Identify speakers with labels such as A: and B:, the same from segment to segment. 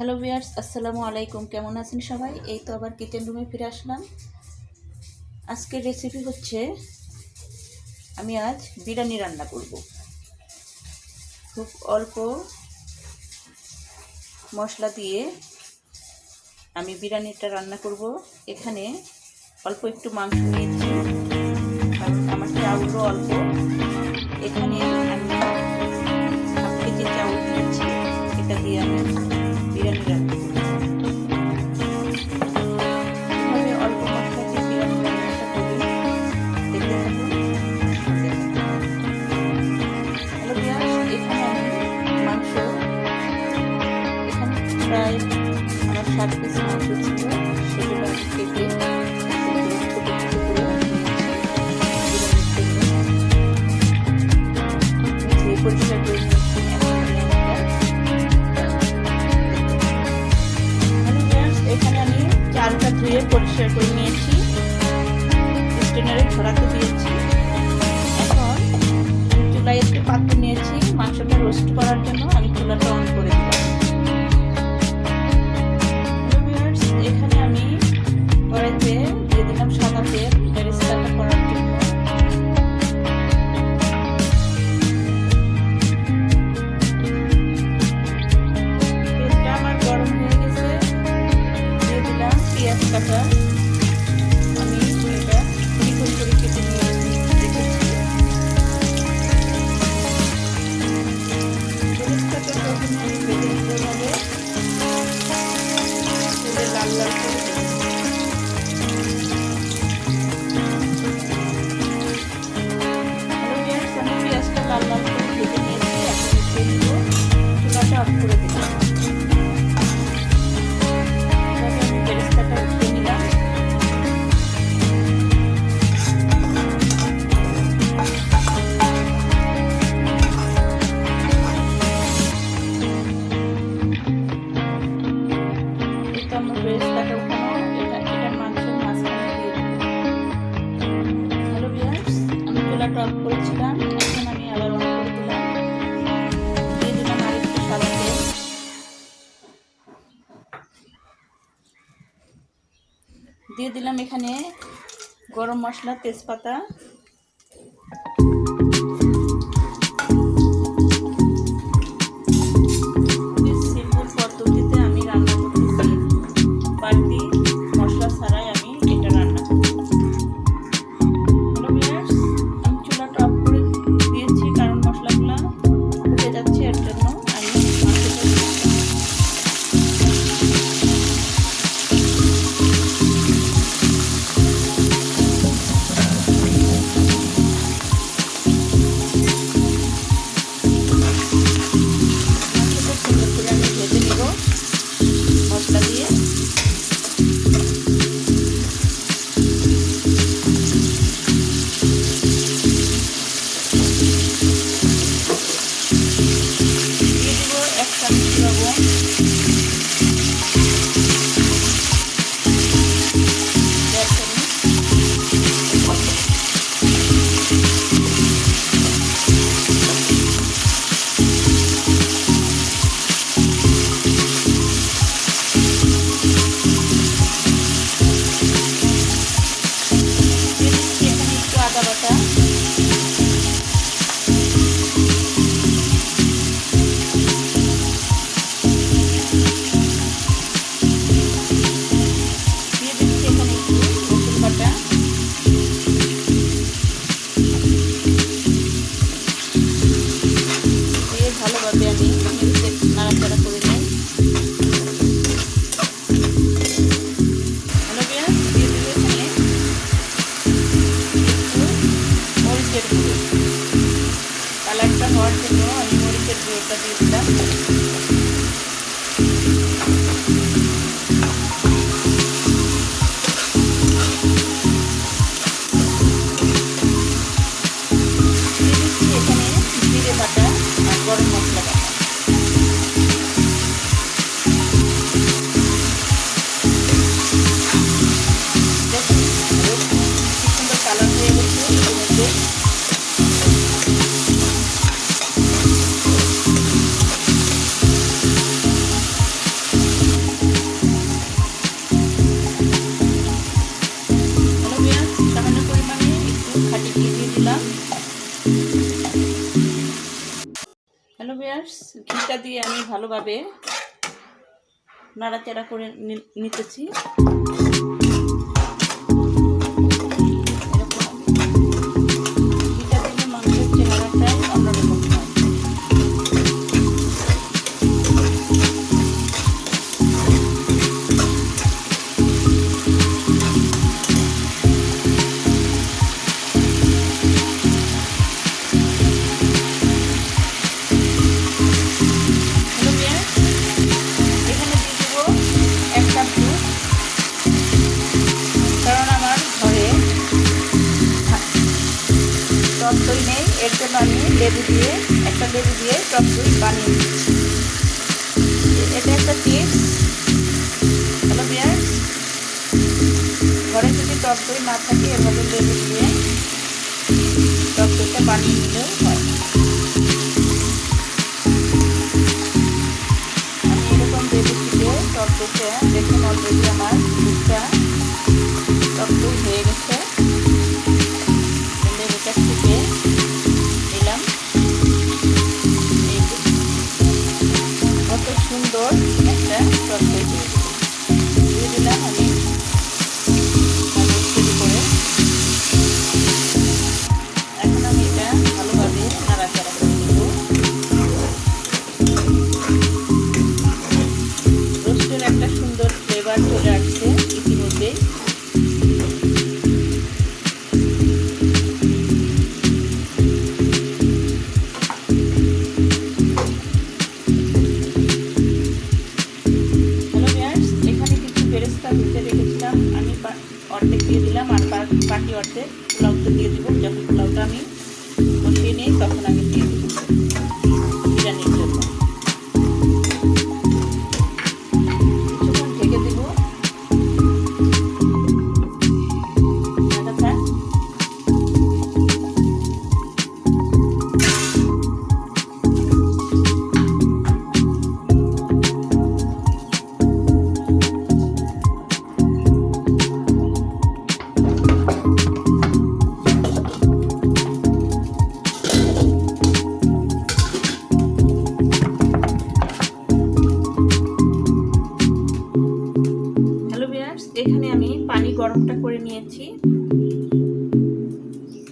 A: Hello viewers আসসালামু আলাইকুম। কেমন আছেন সবাই? এই তো আবার কিচেন রুমে ফিরে আসলাম। আজকের রেসিপি হচ্ছে, আমি আজ বিরিয়ানি রান্না করব। খুব অল্প মশলা দিয়ে আমি বিরিয়ানিটা রান্না করব। এখানে অল্প একটু মাংস নিয়েছি। আমার চাউলও অল্প। এখানে গরম মশলা তেজপাতা ভিউয়ার্স ঘিটা দিয়ে আমি ভালোভাবে নাড়াচাড়া করে নিতেছি। এর জন্য আমি লেবু দিয়ে, একটা লেবু দিয়ে টক দই বানিয়ে দিচ্ছি এটা একটা টিপস। Hello viewers? ঘরে যদি টক দই না থাকে, এভাবে লেবু দিয়ে টক দইটা বানিয়ে নিলেও হয়। আমি এরকম লেবু দিয়ে টক দইটা দেখুন অলরেডি আমার। সুন্দর একটা টক দই দিয়ে দিব। যখন পোলাওটা আমি বসিয়ে নিই তখন আমি এখানে আমি পানি গরমটা করে নিয়েছি।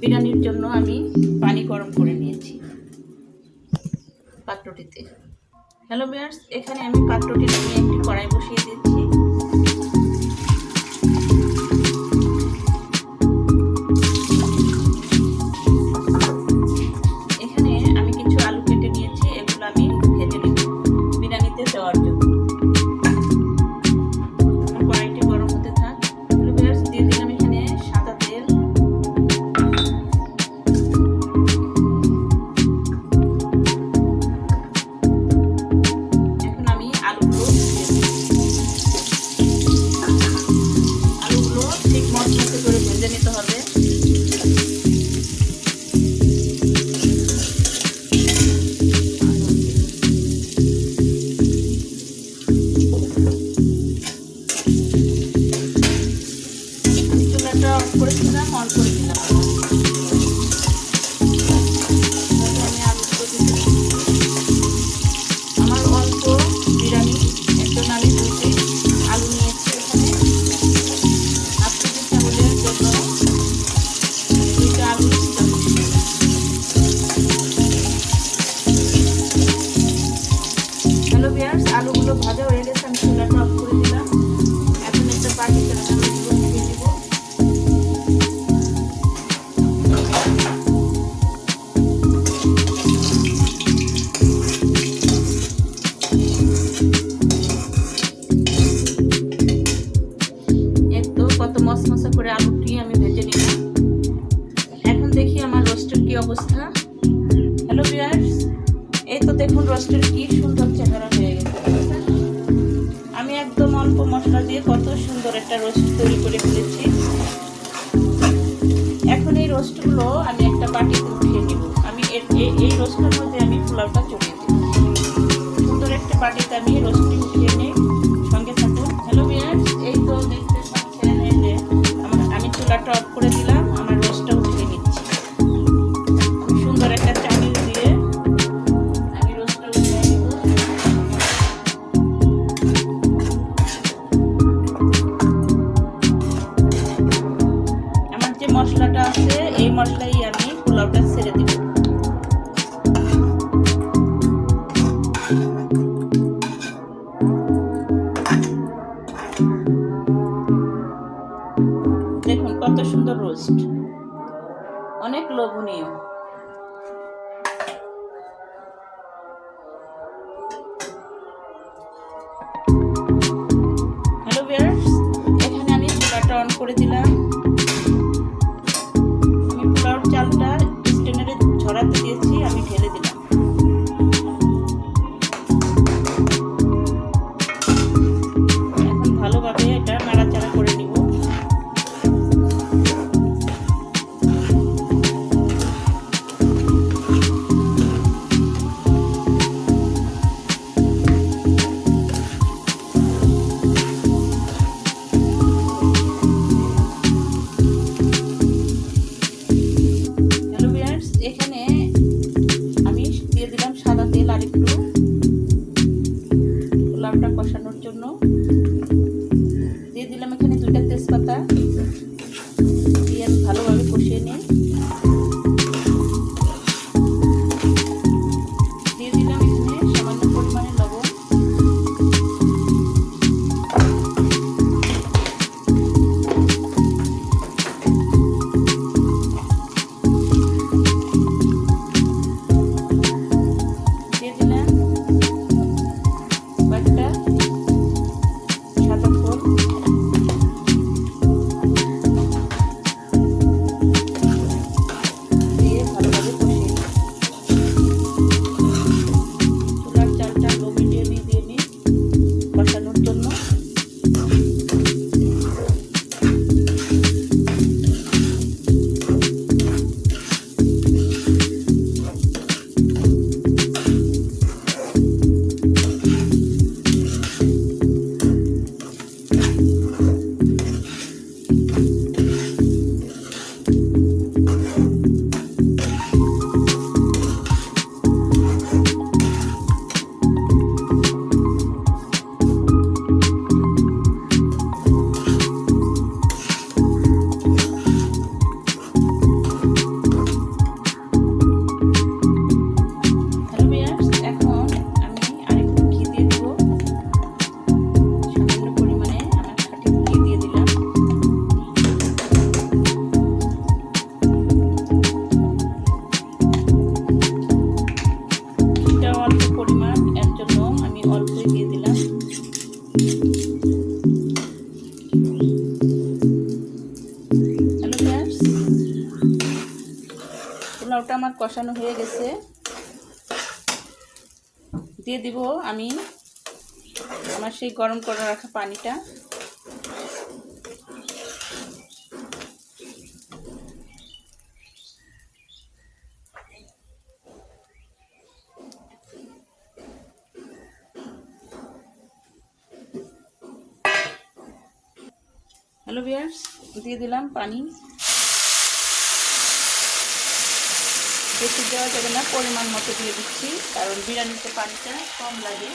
A: বিরিয়ানির জন্য আমি পানি গরম করে নিয়েছি পাত্রটিতে। হ্যালো বিয়ার্স এখানে আমি পাত্রটি নিয়ে একটি কড়াই বসিয়ে দিচ্ছি। মশলা দিয়ে কত সুন্দর একটা রোস্ট তৈরি করে ফেলেছি। এখন এই রোস্টগুলো আমি একটা বাটিতে উঠিয়ে নিব। আমি এই- রোস্টের মধ্যে আমি পোলাওটা চড়িয়ে দেব সুন্দর একটা বাটিতে আমি রোস্টটি উঠিয়ে নিই। সঙ্গে থাকুন। হ্যালো বিয়ার এই তো দেখতে পাচ্ছেন আমি চুলাটা অফ করে দিলাম। মশলাটা আছে এই মশলাই আমি পোলাওটা ছেড়ে দিব। দেখুন কত সুন্দর রোস্ট। অনেক লোভনীয়। দিব আমি আমার সেই গরম করে রাখা পানিটা। হ্যালো বিয়ার্স দিয়ে দিলাম পানি। বেশি দেওয়া যাবে না পরিমাণ মতো দিয়ে দিচ্ছি কারণ বিরিয়ানিতে পানিটা কম লাগে।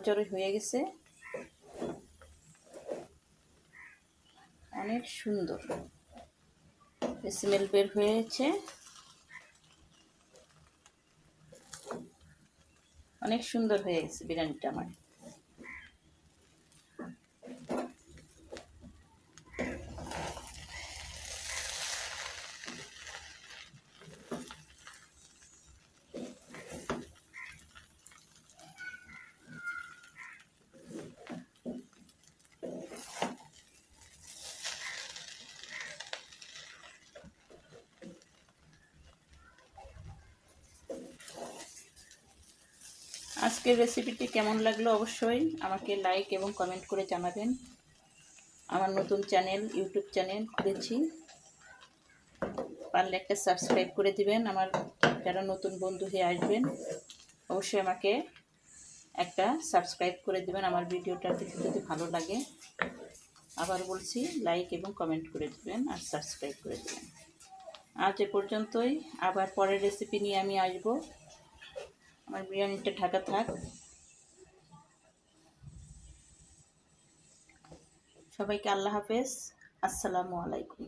A: ঝরঝরে হয়ে গেছে। অনেক সুন্দর। স্মেল বের হয়েছে। অনেক সুন্দর হয়ে গেছে বিরিয়ানিটা আমার। আজকের রেসিপিটি কেমন লাগল অবশ্যই আমাকে লাইক এবং কমেন্ট করে জানাবেন। আমার নতুন চ্যানেল ইউটিউব চ্যানেল খুলেছি। পারলে একটা সাবস্ক্রাইব করে দিবেন। আমার যারা নতুন বন্ধু হয়ে আসবেন, অবশ্যই আমাকে একটা সাবস্ক্রাইব করে দিবেন। আমার ভিডিওটা দেখতে যদি ভালো লাগে, আবার বলছি লাইক এবং কমেন্ট করে দিবেন আর সাবস্ক্রাইব করে দিবেন। আজ এ পর্যন্তই। আবার পরের রেসিপি নিয়ে আমি আসব। আমার বিরিয়ানিটা ঢাকা থাক। সবাইকে আল্লাহ হাফেজ। আসসালামু আলাইকুম।